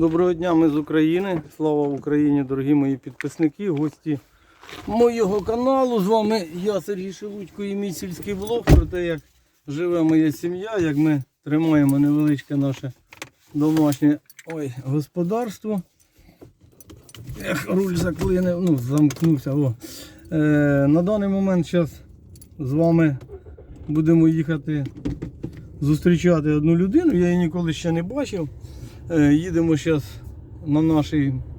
Доброго дня, ми з України. Слава Україні, дорогі мої підписники, гості моєго каналу. З вами я, Сергій Шелудько і мій сільський блог про те, як живе моя сім'я, як ми тримаємо невеличке наше домашнє ой, господарство. Ех, руль заклинив, ну, замкнувся. О. Е, на даний момент зараз з вами будемо їхати зустрічати одну людину. Я її ніколи ще не бачив. Е, Їдемо зараз на наш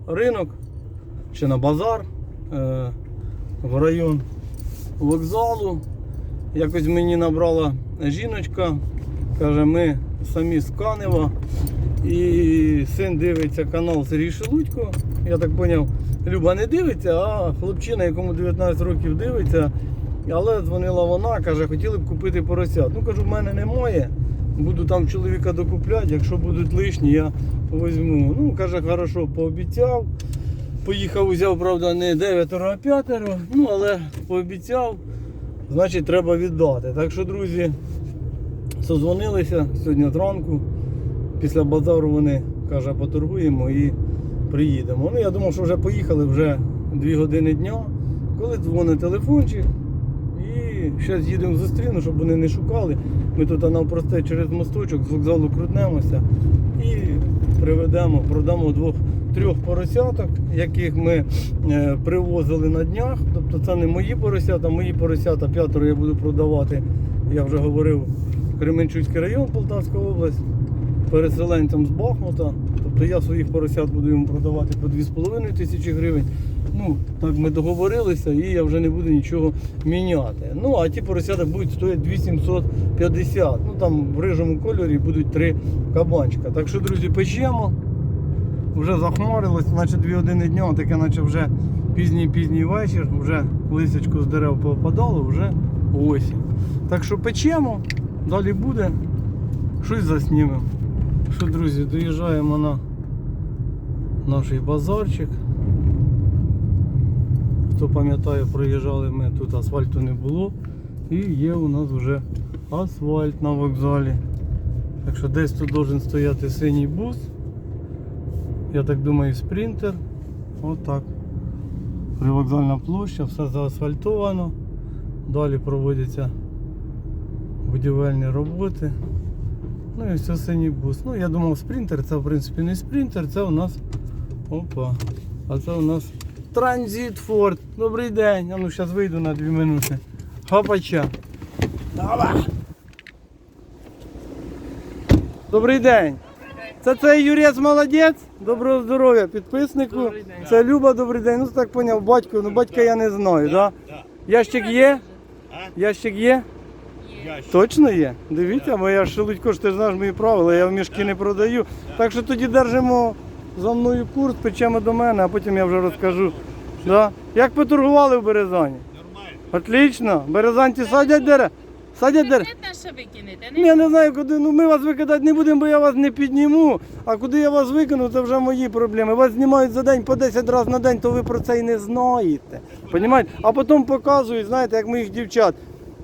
ринок чи на базар е, в район вокзалу. Якось мені набрала жіночка, каже, ми самі з Канева. І син дивиться канал Сергій Шелудько. Я так зрозумів, Люба не дивиться, а хлопчина, якому 19 років дивиться. Але дзвонила вона, каже, хотіли б купити поросят. Ну кажу, в мене немає. Буду там чоловіка докупляти, якщо будуть лишні, я візьму. Ну, каже, хорошо, пообіцяв. Поїхав, взяв, правда, не 9, а 5, ну але пообіцяв, значить треба віддати. Так що, друзі, созвонилися сьогодні зранку. Після базару вони каже, поторгуємо і приїдемо. Ну, я думав, що вже поїхали вже 2 години дня. Коли дзвонить телефончик, зараз їдемо зустріну, щоб вони не шукали. Ми тут навпросте через мосточок з вокзалу крутнемося і приведемо, продамо двох-трьох поросяток, яких ми е, привозили на днях. Тобто це не мої поросята, мої поросята п'ятеро я буду продавати. Я вже говорив, Кременчуцький район, Полтавська область, переселенцям з Бахмута. Тобто я своїх поросят буду йому продавати по 2,5 тисячі гривень. Ну, так ми договорилися і я вже не буду нічого міняти. Ну, а ті поросята будуть стояти 2750. Ну там в рижому кольорі будуть три кабанчика. Так що, друзі, печемо. Вже захмарилось, наче 2 години дня, таке наче вже пізній-пізній вечір, вже лисячко з дерев попадало, вже осінь. Так що печемо, далі буде, щось заснімемо. Що, друзі, доїжджаємо на наш базарчик. Хто пам'ятає, проїжджали ми, тут асфальту не було. І є у нас вже асфальт на вокзалі. Так що десь тут должен стояти синій бус. Я так думаю, спринтер. Отак. Привокзальна площа, все заасфальтовано. Далі проводяться будівельні роботи. Ну і все синій бус. Ну я думав спринтер, це в принципі не спринтер, це у нас. Опа. А це у нас Транзит Форд. Добрий день. А ну зараз вийду на 2 минути. Хапача. Давай. Добрий день. Це цей Юрець молодець. Доброго здоров'я підписнику. Добрий день. Це Люба, добрий день. Ну так поняв, батько. Ну батька я не знаю, да? Ящик є? Ящик є? Точно є? Дивіться, бо я шелудько, ж ти знаєш мої правила, я в мішки не продаю. Так що тоді держимо за мною курс, печемо до мене, а потім я вже розкажу. Да? Як поторгували в Березані? Нормально. Отлично. Березанці садять дерева? Садять дерева? Ну, Я не знаю, куди. Ну ми вас викидати не будемо, бо я вас не підніму. А куди я вас викину, це вже мої проблеми. Вас знімають за день по 10 разів на день, то ви про це і не знаєте. Понімаєте? А потім показують, знаєте, як моїх дівчат.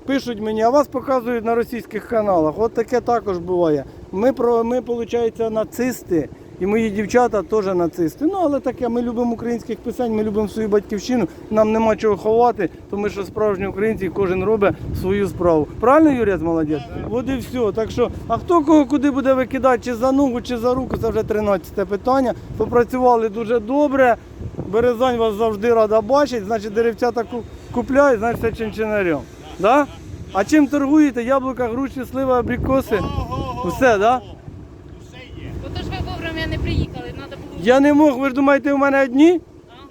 Пишуть мені, а вас показують на російських каналах. От таке також буває. Ми, про, ми виходить, нацисти, і мої дівчата теж нацисти. Ну, але таке, ми любимо українських писань, ми любимо свою батьківщину, нам нема чого ховати, тому що справжні українці кожен робить свою справу. Правильно, Юрець, молодець? От і все. Так що, а хто кого куди буде викидати, чи за ногу, чи за руку, це вже 13 питання. Попрацювали дуже добре. Березань вас завжди рада бачить, значить деревцята купляють, значить це чинчинарем. Да? А чим торгуєте? Яблука, груші, слива, абрикоси? Усе, да? Усе є. Ото ж ви вовремя не приїхали, треба було. Я не мог, ви ж думаєте, у мене одні?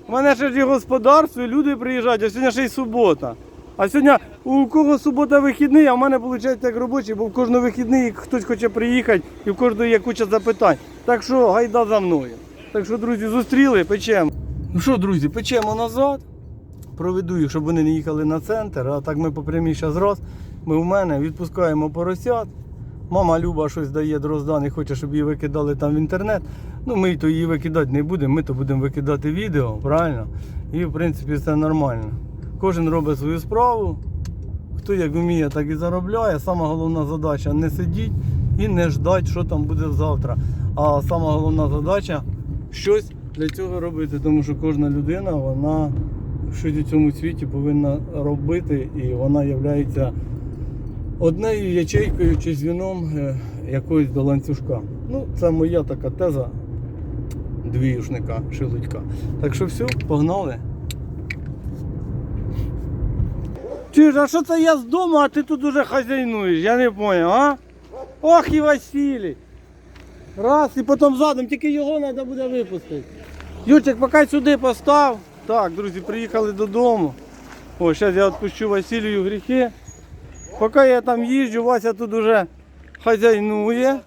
У мене ще ж є господарство, і люди приїжджають, а сьогодні ще й субота. А сьогодні у кого субота вихідний, а в мене виходить як робочий, бо в кожного вихідний хтось хоче приїхати і в кожного є куча запитань. Так що гайда за мною. Так що, друзі, зустріли, печемо. Ну що, друзі, печемо назад. Проведу їх, щоб вони не їхали на центр, а так ми по прямій зараз раз. Ми в мене відпускаємо поросят. Мама Люба щось дає дроздан і хоче, щоб її викидали там в інтернет. Ну ми то її викидати не будемо, ми то будемо викидати відео, правильно? І в принципі все нормально. Кожен робить свою справу. Хто як вміє, так і заробляє. Сама головна задача не сидіть і не ждати, що там буде завтра. А сама головна задача щось для цього робити, тому що кожна людина, вона щось у цьому світі повинна робити, і вона є однією ячейкою чи звіном е, якоїсь до ланцюжка. Ну, це моя така теза двіюшника Шелудька. Так що все, погнали. Чуєш, а що це я з дому, а ти тут уже хазяйнуєш? Я не зрозумів, а? Ох і Василій. Раз, і потім задом, тільки його треба буде випустити. Юрчик, поки сюди постав. Так, друзі, приїхали додому. О, зараз я відпущу Василію гріхи. Поки я там їжджу, Вася тут уже хазяйнує.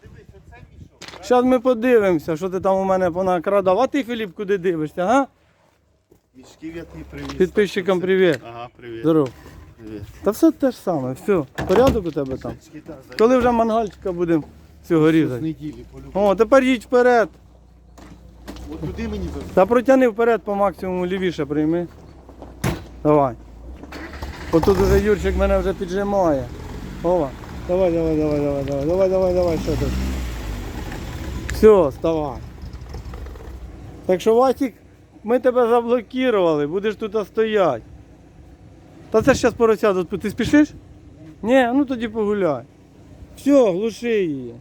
Зараз ми подивимося, що ти там у мене понакрадав. А ти, Філіп, куди дивишся, га? Мішків я тобі привіз. Підписчикам привіт. Ага, привіт. Здоров. Привіт. Та все те ж саме, все. Порядок у тебе там. Коли вже мангальчика будемо цього з різати. неділі. О, тепер їдь вперед. От туди мені завжди. Та протягни вперед по максимуму лівіше прийми. Давай. Отут уже Юрчик мене вже піджимає. Ова. Давай, давай, давай, давай, давай, давай, давай, давай, що тут. Все, вставай. Так що, Васик, ми тебе заблокували, будеш тут стояти. Та це ж зараз порося. Ти спішиш? Ні, ну тоді погуляй. Все, глуши її.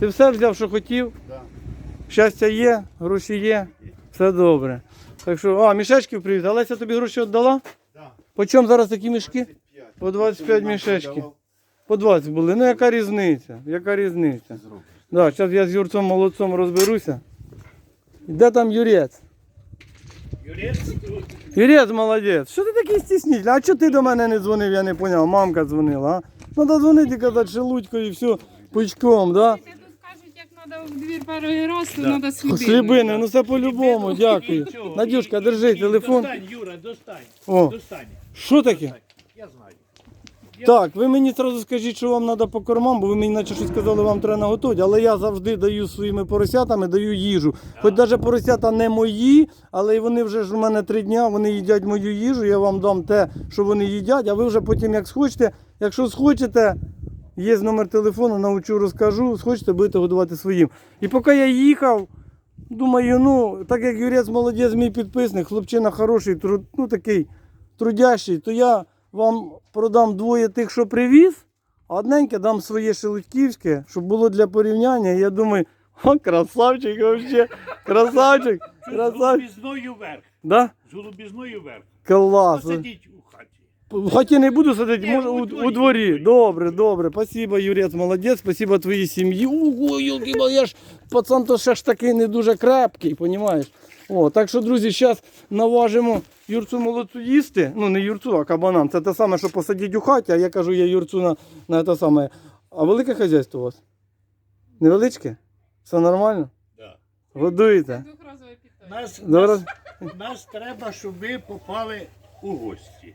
Ти все взяв, що хотів? Да. Щастя є, гроші є, все добре. Так що, а, мішечків привіз. Олеся тобі гроші віддала? Да. По чому зараз такі мішки? 25. По 25 мішечків. По 20 були. Ну яка різниця? Яка різниця? Да, зараз я з Юрцем молодцом розберуся. Де там Юрець? Юрець молодець. Що ти такий стісніть? А чого ти до мене не дзвонив, я не зрозумів. Мамка дзвонила, а? Треба дзвонити і казати шелудько і все пучком, да? Треба в двір перший раз, то треба слідити. Слібини, ну це по-любому, дякую. Надюшка, держи телефон. Достань, Юра, достань. О, Достань. що таке? Так, ви мені одразу скажіть, що вам треба по кормам, бо ви мені наче щось сказали, вам треба наготувати, але я завжди даю своїми поросятами, даю їжу. Хоч навіть поросята не мої, але вони вже ж у мене три дня, вони їдять мою їжу, я вам дам те, що вони їдять, а ви вже потім як схочете, якщо схочете, є номер телефону, научу, розкажу, схочете, будете годувати своїм. І поки я їхав, думаю, ну, так як Юрець молодець, мій підписник, хлопчина хороший, тру- ну такий трудящий, то я вам продам двоє тих, що привіз, а одненьке дам своє шелудьківське, щоб було для порівняння. Я думаю, о, красавчик вообще, красавчик, З красавчик. голубізною вверх. Да? З голубізною вверх. Клас. Посидіть у хаті. В хаті не буду сидіти, Ні, може у у, дворі. Добре, добре. Спасибо, Юрець, молодець, спасибо твоїй сім'ї. Ого, йолки, я ж пацан то ще ж такий не дуже крепкий, понімаєш? О, так що, друзі, зараз наважимо Юрцу молодцю їсти. Ну, не Юрцу, а кабанам. Це те саме, що посадіть у хаті, а я кажу, я Юрцу на, на те саме. А велике хазяйство у вас? Невеличке? Все нормально? Да. Годуєте? Нас, нас, нас треба, щоб ви попали у гості.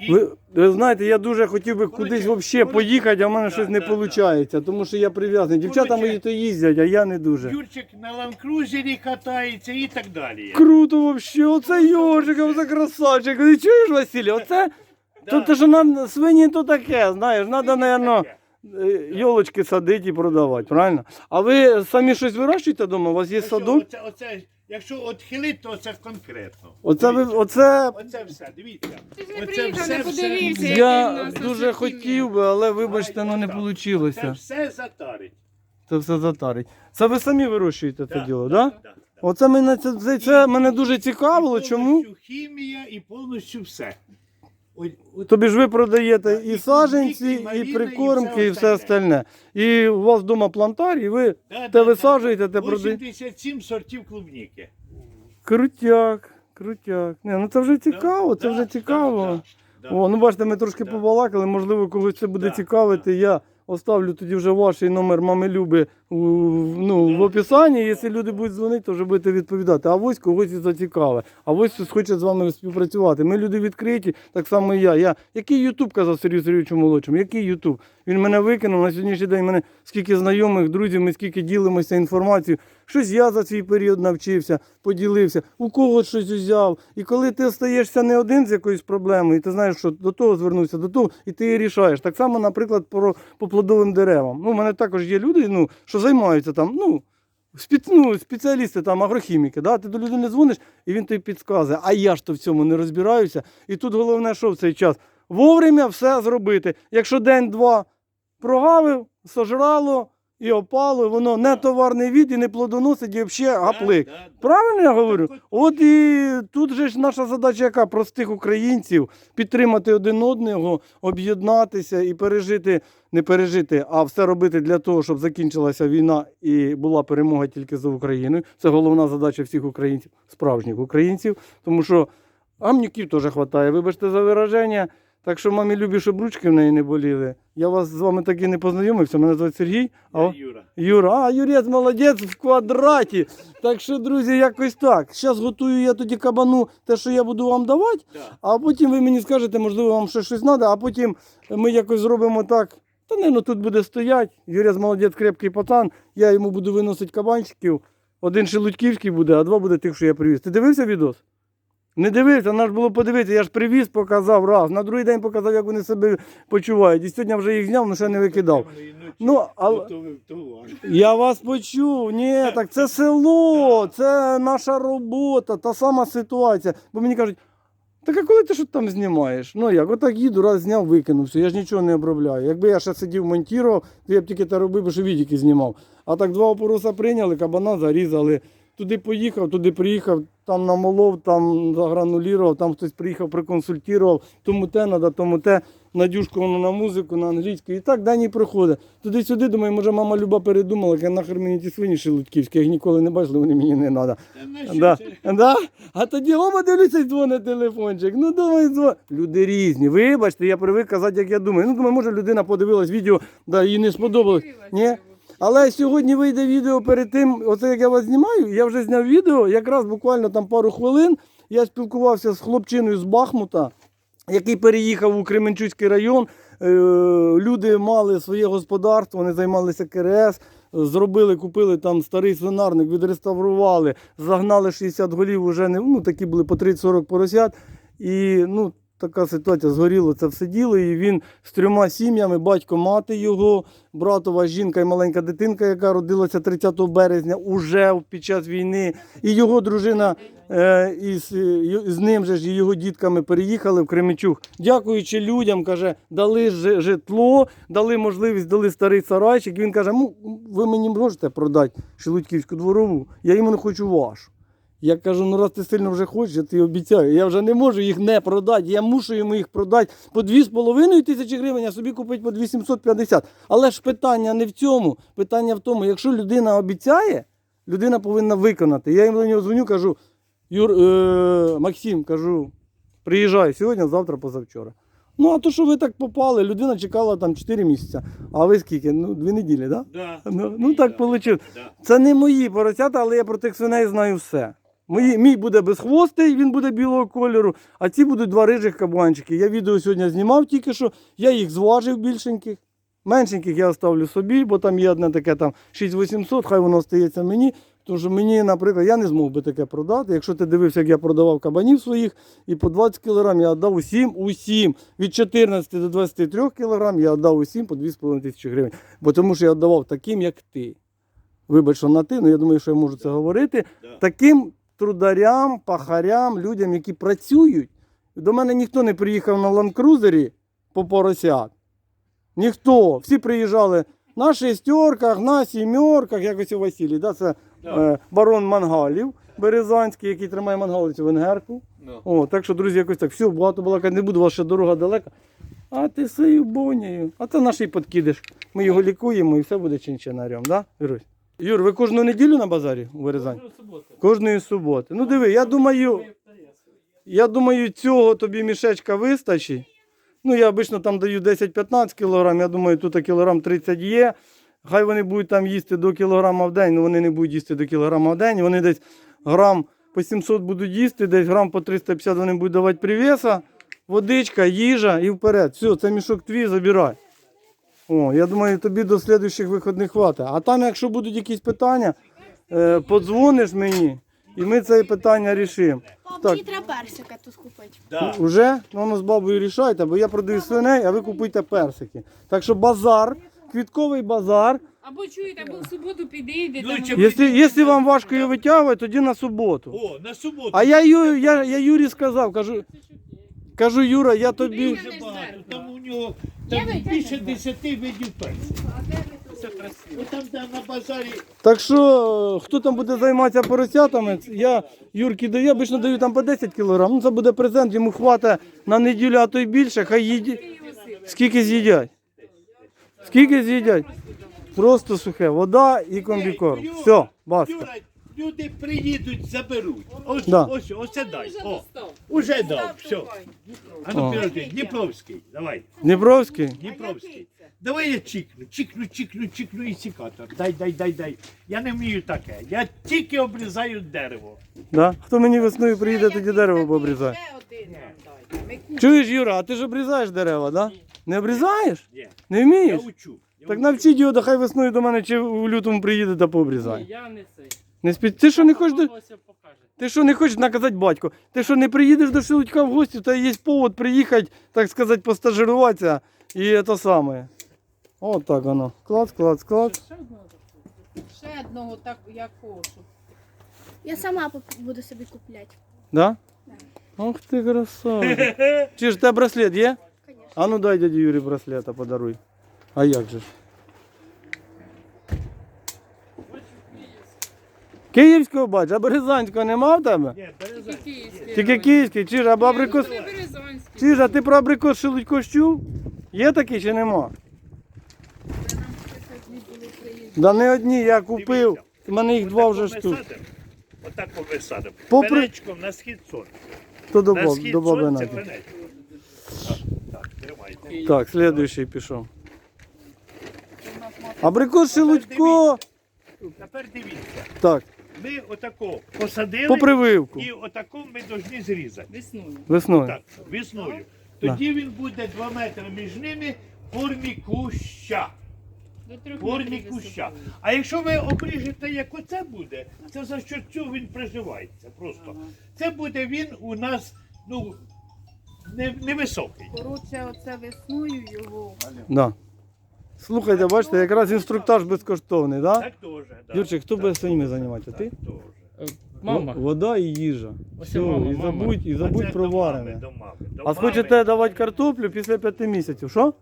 І Ви, ви знаєте, я дуже хотів би кудись взагалі поїхати, а в мене да, щось не да, виходить, тому що я прив'язаний. Дівчата мої то їздять, а я не дуже. Юрчик на ланкрузері катається і так далі. Круто взагалі, оце йожик, оце красавчик. Ти чуєш, Василій, оце? То, то що на свині то таке, знаєш, треба, мабуть, йолочки садити і продавати, правильно? А ви самі щось вирощуєте вдома? У вас є садок? Оце, оце, якщо відхилити, то це конкретно. Оце ви, оце Оце все, дивіться. Ти ж не Оце приїхав, все, не подивився, який в я нас дуже асортимент. хотів би, але вибачте, ну не Це вийшло. все затарить. Це все затарить. Це ви самі вирощуєте це діло, так? Да? да, да. Оце мене це, це, це мене дуже цікавило. І Чому? повністю хімія і повністю все. Тобі ж ви продаєте і саженці, і прикормки, і все остальне. І у вас вдома плантар, і ви те висаджуєте, те продаєте. 87 сортів клубніки. Крутяк, крутяк. Не, ну це вже цікаво, це вже цікаво. О, ну бачите, ми трошки побалакали, можливо, когось це буде цікавити. Я оставлю тоді вже ваш номер мами Люби ну, в описанні. Якщо люди будуть дзвонити, то вже будете відповідати. А ось когось і зацікаве. А ось хтось хоче з вами співпрацювати. Ми люди відкриті, так само і я. я. Який Ютуб казав Сергію Сергійовичу молодшому? Який Ютуб? Він мене викинув на сьогоднішній день. Мене скільки знайомих, друзів, ми скільки ділимося інформацією. Щось я за свій період навчився, поділився, у кого щось узяв. І коли ти стаєшся не один з якоюсь проблемою, і ти знаєш, що до того звернувся, до того, і ти її рішаєш. Так само, наприклад, про, по плодовим деревам. Ну, у мене також є люди, ну, що займаються там, ну, Спец, ну, спеціалісти там, агрохіміки, да? ти до людини дзвониш, і він тобі підказує, а я ж то в цьому не розбираюся. І тут головне, що в цей час? Вовремя все зробити. Якщо день-два прогавив, сожрало і опало, воно не товарний від і не плодоносить, і взагалі гаплик. Да, да, да. Правильно я говорю? От і тут же ж наша задача яка простих українців підтримати один одного, об'єднатися і пережити, не пережити, а все робити для того, щоб закінчилася війна і була перемога тільки за Україною. Це головна задача всіх українців, справжніх українців, тому що амнюків теж вистачає. Вибачте за вираження. Так що мамі любі, щоб ручки в неї не боліли. Я вас з вами так і не познайомився. Мене звати Сергій. А Я Юра. Юра, а Юрець молодець в квадраті. Так що, друзі, якось так. Зараз готую я тоді кабану те, що я буду вам давати, Да. а потім ви мені скажете, можливо, вам ще щось треба, а потім ми якось зробимо так. Та не, ну тут буде стоять. Юрець молодець, крепкий пацан. Я йому буду виносити кабанчиків. Один шелудьківський буде, а два буде тих, що я привіз. Ти дивився відос? Не дивився, треба ж було подивитися. Я ж привіз, показав раз. На другий день показав, як вони себе почувають. І сьогодні вже їх зняв, але ще не викидав. Ну, але- Я вас почув. Ні, так це село, це наша робота, та сама ситуація. Бо мені кажуть, так а коли ти що там знімаєш? Ну як, отак їду, раз зняв, викинув все, я ж нічого не обробляю. Якби я ще сидів, монтував, то я б тільки те робив, бо що відіки знімав. А так два опороса прийняли, кабана зарізали. Туди поїхав, туди приїхав, там намолов, там загранулірував, там хтось приїхав, проконсультував, тому те треба, тому те. Надюшку воно на музику, на англійську. І так день і проходить. Туди-сюди, думаю, може мама Люба передумала, яка нахер мені ті свині шелудьківські, я їх ніколи не бачили, вони мені не треба. Да. Да? А тоді ома дивлюся, дзвонить телефончик. Ну давай дзвон. Люди різні. Вибачте, я привик казати, як я думаю. Ну, думаю, може людина подивилась відео, да, їй не сподобалось. Ні? Але сьогодні вийде відео перед тим, оце як я вас знімаю, я вже зняв відео, якраз буквально там пару хвилин. Я спілкувався з хлопчиною з Бахмута, який переїхав у Кременчуцький район. Е, Люди мали своє господарство, вони займалися КРС, зробили, купили там старий свинарник, відреставрували, загнали 60 голів, уже не, ну, такі були по 30-40 поросят. І ну, така ситуація згоріло це все діло. І він з трьома сім'ями, батько, мати його, братова жінка і маленька дитинка, яка родилася 30 березня, уже під час війни. І його дружина е, із, е, з ним же ж і його дітками переїхали в Кременчуг. Дякуючи людям, каже, дали житло, дали можливість, дали старий сарайчик. Він каже: ви мені можете продати Шелудьківську дворову, я іменно хочу вашу. Я кажу, ну раз ти сильно вже хочеш, я тобі обіцяю. Я вже не можу їх не продати. Я мушу йому їх продати по 2,5 тисячі гривень, а собі купити по 2750. Але ж питання не в цьому. Питання в тому, якщо людина обіцяє, людина повинна виконати. Я їм до нього дзвоню, кажу, Юр, е, Максим, кажу, приїжджай сьогодні, завтра, позавчора. Ну, а то, що ви так попали, людина чекала там 4 місяці. А ви скільки? Ну, дві неділі, так? Да? Да. Ну, ну так вийшло. Да. Це не мої поросята, але я про тих свиней знаю все. Мої, мій буде безхвостий, він буде білого кольору, а ці будуть два рижих кабанчики. Я відео сьогодні знімав тільки що, я їх зважив більшеньких. Меншеньких я оставлю собі, бо там є одне таке там 6800, хай воно стається мені. Тому що мені, наприклад, я не змог би таке продати. Якщо ти дивився, як я продавав кабанів своїх, і по 20 кг я віддав усім, усім. Від 14 до 23 кг я віддав усім по 2,5 тисячі гривень. Бо тому що я віддавав таким, як ти. Вибач, що на ти, але я думаю, що я можу це говорити. Таким трударям, пахарям, людям, які працюють. До мене ніхто не приїхав на ландкрузері по поросят. Ніхто. Всі приїжджали на шестерках, на сімерках, якось у Василій. Да? Це е, барон Мангалів Березанський, який тримає мангалицю венгерку. Ну. О, так що, друзі, якось так. Все, багато балакати не буду, ще дорога далека. А ти сию бонею. А це наш і подкидиш. Ми його лікуємо і все буде чинчинарем, да, Юрусь? Юр, ви кожну неділю на базарі у Березані? Кожної суботи. Ну диви, я думаю, я думаю, цього тобі мішечка вистачить. Ну, я обично там даю 10-15 кг, я думаю, тут кілограм 30 є. Хай вони будуть там їсти до кілограма в день, але вони не будуть їсти до кілограма в день. Вони десь грам по 700 будуть їсти, десь грам по 350 вони будуть давати привеса, водичка, їжа і вперед. Все, це мішок твій, забирай. О, я думаю, тобі до слідуючих виходних хватить. А там, якщо будуть якісь питання, е, подзвониш мені, і ми це питання рішимо. Так. мені треба персика тут купити. Да. Уже ну, воно з бабою рішайте, бо я продаю свиней, а ви купуйте персики. Так що базар квітковий базар. Або чуєте, або в суботу підійде. Ну, там чи- Якщо, якщо вам важко її витягувати, тоді на суботу. О, на суботу. А я, Ю, я, я Юрі сказав, кажу, кажу, Юра, я тобі. Дуже багато. Там у нього там більше десяти видів перців. Це красиво. Там, де на базарі, Так що, хто там буде займатися поросятами, я Юрки даю, я обично даю там по 10 кілограм. Ну це буде презент, йому хватить на неділю, а то й більше, хай їдять. Скільки з'їдять? Скільки з'їдять? Просто сухе, вода і комбікорм. Все, баста. Юра, люди приїдуть, заберуть. Ось, Да. ось, оце дай. О, уже дав, все. А ну О. підожди, Дніпровський, давай, Дніпровський? Дніпровський. Давай я чікну, чікну, чікну, чікну і сікатор. Дай, дай, дай, дай. Я не вмію таке. Я тільки обрізаю дерево. Да? Хто мені весною приїде, тоді дерево пообрізає. Чуєш, Юра, а ти ж обрізаєш дерева, да? Не обрізаєш? Ні, Не я вмієш? учу. Я Так учу. навчіть його, да хай весною до мене чи в лютому приїде та пообрізає. Я не цей. Не спі... Ти що не хочеш до... Ось покаже. Ти що не хочеш наказати батько? Ти що не приїдеш до Шелудька в гості, то є повод приїхати, так сказати, постажируватися і це саме. От так воно. Клац, клац, клац. Ще одного Ще одного так якого, щоб Я сама поп- буду собі купляти. Да? Ох ти красавчик. Чи ж у тебе браслет є? Конечно. А ну дай дяді Юрі браслета подаруй. А як же ж? Київського бач, а Березанського нема в тебе? Ні, тільки київський. Тільки київський, чи ж, або абрикос. Чи ж, а ти про абрикос шелудько чув? Є такий чи нема? Да не одні, я купив. У мене їх два вже штук. Отак повисадимо. Попри- Пенечком на схід сонця. То до, На схід до баби сонця. Так, Так, тримайте. Так, слідуючий пішов. Абрикос шелудько. Тепер дивіться. Так, Ми отако посадили по прививку. і отако ми повинні зрізати. Весною. Весною. Так, весною. Тоді він буде 2 метри між ними в формі куща. До трьох формі метрів куща. А якщо ви обріжете, як оце буде, це за що цього він приживається просто. Це буде він у нас, ну, не- невисокий. Коротше, оце весною його. Да. Слухайте, бачите, якраз інструктаж безкоштовний, так? Так теж. Да. Юрчик, хто буде своїми займатися? Ти? Е, Мама. В- Вода і їжа. Ось Все, мама, і мама. забудь, і забудь про до мами, варене. до мами, до А мами. схочете давати картоплю після п'яти місяців, що?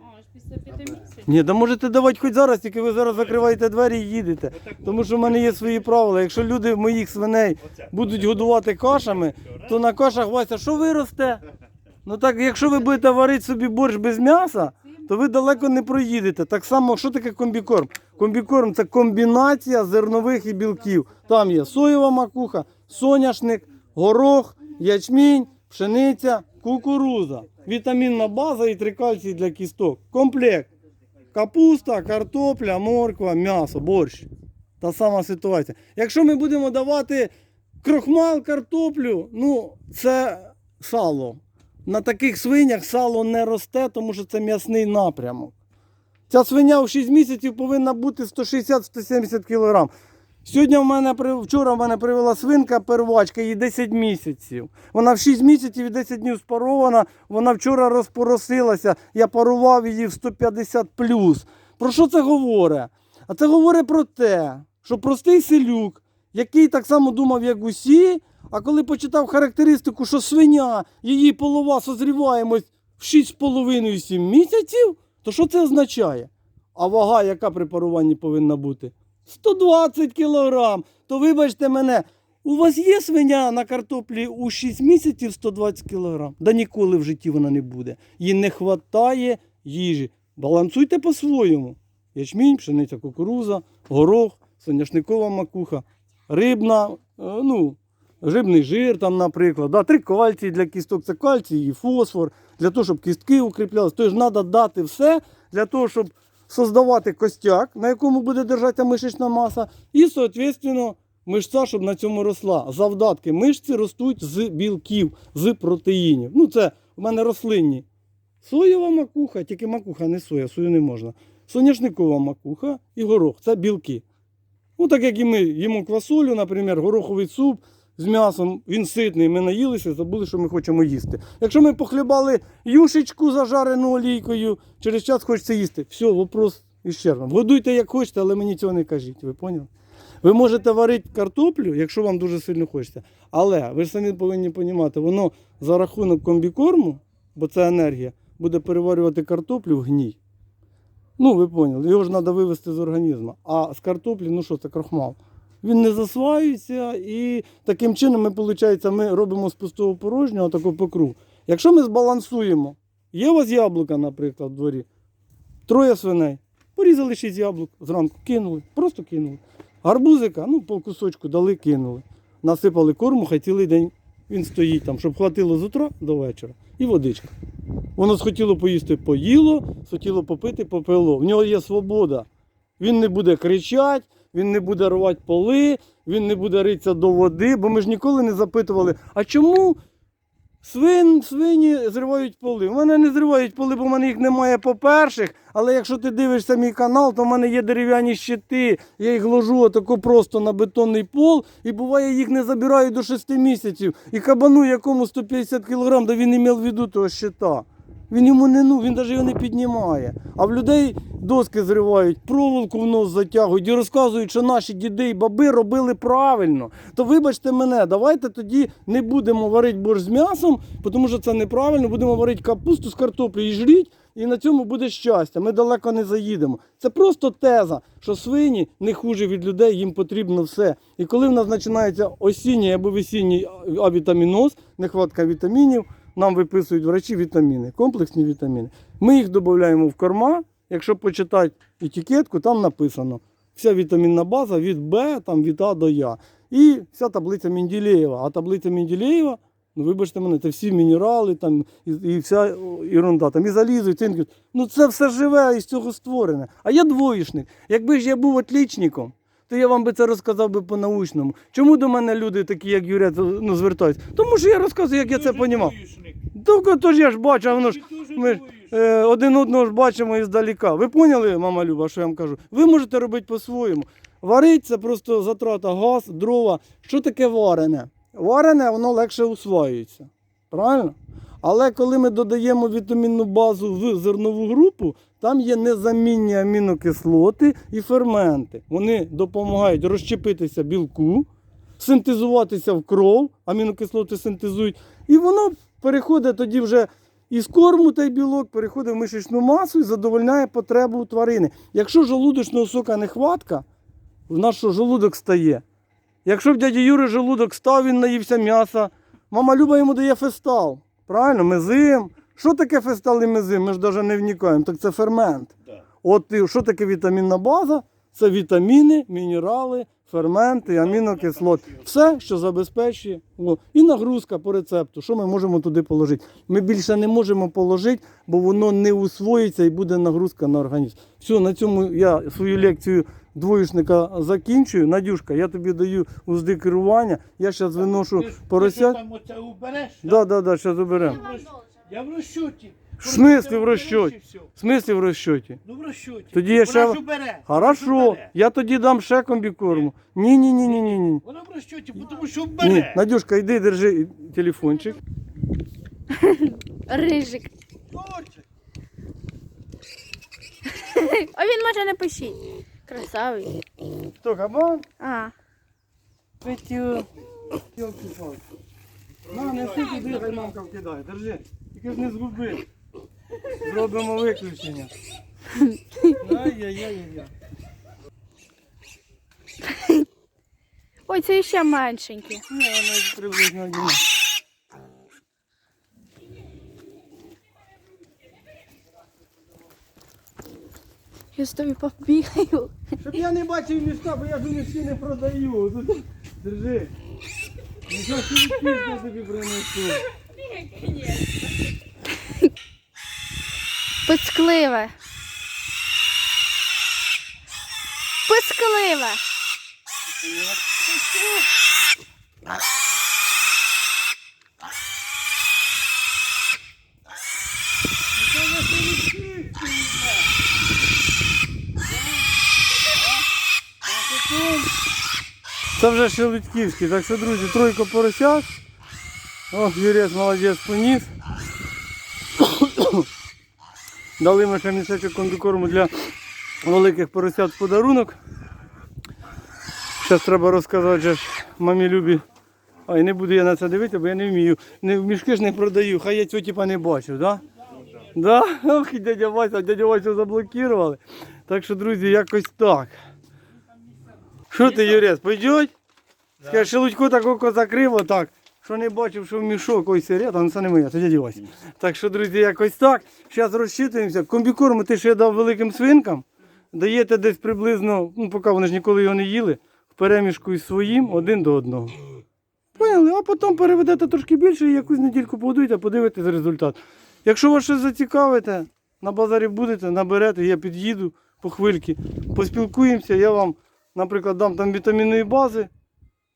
А, після п'яти місяців. Ні, да можете давати хоч зараз, тільки ви зараз закриваєте двері і їдете. Тому що в мене є свої правила. Якщо люди моїх свиней будуть годувати кашами, то на кашах Вася, що виросте? Ну так, якщо ви будете варити собі борщ без м'яса, то ви далеко не проїдете. Так само, що таке комбікорм? Комбікорм це комбінація зернових і білків. Там є соєва макуха, соняшник, горох, ячмінь, пшениця, кукуруза, вітамінна база і три кальції для кісток. Комплект. Капуста, картопля, морква, м'ясо, борщ. Та сама ситуація. Якщо ми будемо давати крохмал, картоплю, ну це сало. На таких свинях сало не росте, тому що це м'ясний напрямок. Ця свиня в 6 місяців повинна бути 160-170 кг. Сьогодні в мене вчора в мене привела свинка первачка, їй 10 місяців. Вона в 6 місяців і 10 днів спарована. Вона вчора розпоросилася. Я парував її в 150 плюс. Про що це говорить? А це говорить про те, що простий селюк, який так само думав, як усі, а коли почитав характеристику, що свиня, її полова созріваємось в 6,5-7 місяців, то що це означає? А вага, яка при паруванні повинна бути? 120 кілограм. То вибачте мене, у вас є свиня на картоплі у 6 місяців 120 кілограм? Да ніколи в житті вона не буде. Їй не вистачає їжі. Балансуйте по-своєму. Ячмінь, пшениця, кукуруза, горох, соняшникова макуха, рибна, е, ну, рибний жир, там, наприклад. Да, три кальції для кісток це кальцій і фосфор, для того, щоб кістки укріплялися. Тож треба дати все для того, щоб создавати костяк, на якому буде держатися мишечна маса, і, соответственно, мишця, щоб на цьому росла. Завдатки мишці ростуть з білків, з протеїнів. Ну, це в мене рослинні. Соєва макуха, тільки макуха, не соя, сою не можна. Соняшникова макуха і горох це білки. Ну, так як і ми їмо квасолю, наприклад, гороховий суп з м'ясом, він ситний, ми наїлися, забули, що ми хочемо їсти. Якщо ми похлібали юшечку зажарену олійкою, через час хочеться їсти. Все, вопрос іщерпан. Годуйте як хочете, але мені цього не кажіть. Ви поняли? Ви можете варити картоплю, якщо вам дуже сильно хочеться. Але ви ж самі повинні розуміти, воно за рахунок комбікорму, бо це енергія, буде переварювати картоплю в гній. Ну, ви поняли, його ж треба вивести з організму. А з картоплі, ну що, це крахмал. Він не засваюється, і таким чином ми, виходить, ми робимо з пустого порожнього таку по кругу. Якщо ми збалансуємо, є у вас яблука, наприклад, в дворі, троє свиней, порізали шість яблук, зранку кинули, просто кинули. Гарбузика, ну, по кусочку дали, кинули. Насипали корму, хай цілий день він стоїть там, щоб хватило з утра до вечора. І водичка. Воно схотіло поїсти, поїло, схотіло попити, попило. В нього є свобода. Він не буде кричати, він не буде рвати поли, він не буде ритися до води, бо ми ж ніколи не запитували, а чому свин, свині зривають поли? У мене не зривають поли, бо в мене їх немає по-перших. Але якщо ти дивишся мій канал, то в мене є дерев'яні щити. Я їх ложу отако просто на бетонний пол, і буває, їх не забираю до 6 місяців. І кабану, якому 150 кг, да він не мав в виду того щита. Він йому не ну, він навіть його не піднімає. А в людей доски зривають, проволоку в нос затягують і розказують, що наші діди і баби робили правильно. То вибачте мене, давайте тоді не будемо варити борщ з м'ясом, тому що це неправильно. Будемо варити капусту з картоплею і жріть, і на цьому буде щастя. Ми далеко не заїдемо. Це просто теза, що свині не хуже від людей, їм потрібно все. І коли в нас починається осінній або весінній авітаміноз, нехватка вітамінів, нам виписують врачі вітаміни, комплексні вітаміни. Ми їх додаємо в корма. Якщо почитати етикетку, там написано вся вітамінна база від Б, там від А до Я. І вся таблиця Менделєєва. А таблиця Менделєєва, ну вибачте мене, це всі мінерали, там, і, і вся ерунда, там і залізо, і цинк. Ну це все живе і з цього створене. А я двоєшник. Якби ж я був отлічником, то я вам би це розказав би по-научному. Чому до мене люди такі, як Юрій, ну, звертаються? Тому що я розказую, як я це понімав. Тільки то ж я ж бачу, а воно ж ми ж, е, один одного ж бачимо іздаліка. Ви поняли, мама Люба, що я вам кажу? Ви можете робити по-своєму. Варить це просто затрата газ, дрова. Що таке варене? Варене, воно легше усвоюється. Правильно? Але коли ми додаємо вітамінну базу в зернову групу, там є незамінні амінокислоти і ферменти. Вони допомагають розщепитися білку, синтезуватися в кров, амінокислоти синтезують, і воно переходить тоді вже із корму той білок, переходить в мишечну масу і задовольняє потребу тварини. Якщо жолудочного сока нехватка, в нас що жолудок стає. Якщо в дяді Юри желудок став, він наївся м'яса, мама Люба йому дає фестал. Правильно, мезим. Що таке фестал і? Ми ж навіть не вникаємо. Так це фермент. Да. От що таке вітамінна база? Це вітаміни, мінерали, ферменти, амінокислоти. Все, що забезпечує. О, І нагрузка по рецепту. Що ми можемо туди положити? Ми більше не можемо положити, бо воно не усвоїться і буде нагрузка на організм. Все, на цьому я свою лекцію двоєшника закінчую. Надюшка, я тобі даю узди керування. Я зараз виношу Ти ж- там оце убереш? Да, да, да, зараз заберемо. Я в розчоті. В смислі в розчоті? В смислі в розчоті? Ну в розчоті. Тоді я ще- Вона ж убере. Хорошо, убере. я тоді дам ще комбікорму. Ні, ні, ні, ні, ні, ні. Вона в розчоті, тому що Ні, вбере. Надюшка, йди, держи телефончик. Рижик. А він може не пишіть. Красавий. Хто, кабан? А. Петю. Йолки-палки. На, неси туди, хай мамка вкидає. Держи. Тільки ж не згуби. Зробимо виключення. Ай-яй-яй-яй. Ой, це ще меншенький. Ні, вона приблизно одна. Я з тобі побігаю. Щоб я не бачив мішка, бо я ж мішки не продаю. Держи. Нічого я тобі принесу. Пискливе. Пискливе. Це вже шелудьківський. Так що, друзі, тройка поросят. Ох, Юрець молодець поніс. Дали ми ще мішечок комбікорму для великих поросят в подарунок. Зараз треба розказати ж мамі Любі. Ой, не буду я на це дивитися, бо я не вмію. Не, мішки ж не продаю, хай я цього типа не бачив, да? Да? Ох, дядя Вася, дядя Вася заблокували. Так що, друзі, якось так. Що ти, Юрець, пойдеть? Скажи, шелудько так око закрив отак, що не бачив, що в мішок ось сигарета, ну це не моя, дядя Вася. Так що, друзі, якось так. Зараз розчитуємося. Комбікорм ти ще дав великим свинкам. Даєте десь приблизно, ну поки вони ж ніколи його не їли, в перемішку із своїм один до одного. Поняли? А потім переведете трошки більше і якусь недільку подуйте, подивитесь результат. Якщо вас щось зацікавите, на базарі будете, наберете, я під'їду по хвильки, поспілкуємося, я вам, наприклад, дам там вітамінної бази.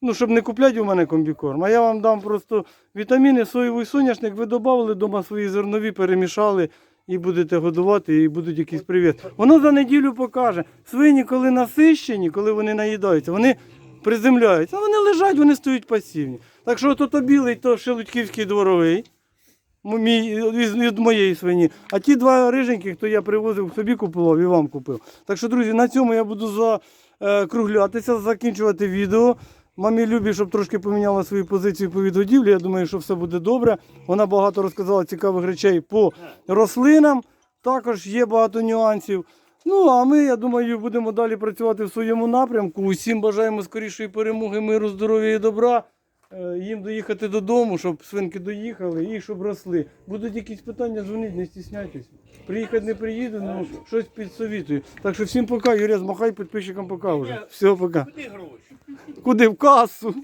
Ну, щоб не купляти у мене комбікорм, а я вам дам просто вітаміни, соєвий соняшник, ви додали вдома свої зернові, перемішали і будете годувати, і будуть якийсь привіт. Воно за неділю покаже. Свині, коли насищені, коли вони наїдаються, вони приземляються, вони лежать, вони стоять пасивні. Так що то, то білий, то шелудьківський дворовий. Мій, від, моєї свині. А ті два риженьких, то я привозив собі купував і вам купив. Так що, друзі, на цьому я буду закруглятися, закінчувати відео. Мамі Любі, щоб трошки поміняла свою позицію по відгодівлі. Я думаю, що все буде добре. Вона багато розказала цікавих речей по рослинам. Також є багато нюансів. Ну, а ми, я думаю, будемо далі працювати в своєму напрямку. Усім бажаємо скорішої перемоги, миру, здоров'я і добра. Е, Їм доїхати додому, щоб свинки доїхали і щоб росли. Будуть якісь питання, дзвоніть, не стісняйтесь. Приїхати не приїду, ну щось підсовітую. Так що всім пока, Юрія, змахай підписчикам пока вже. Все, пока. Куди гроші? Куди в касу?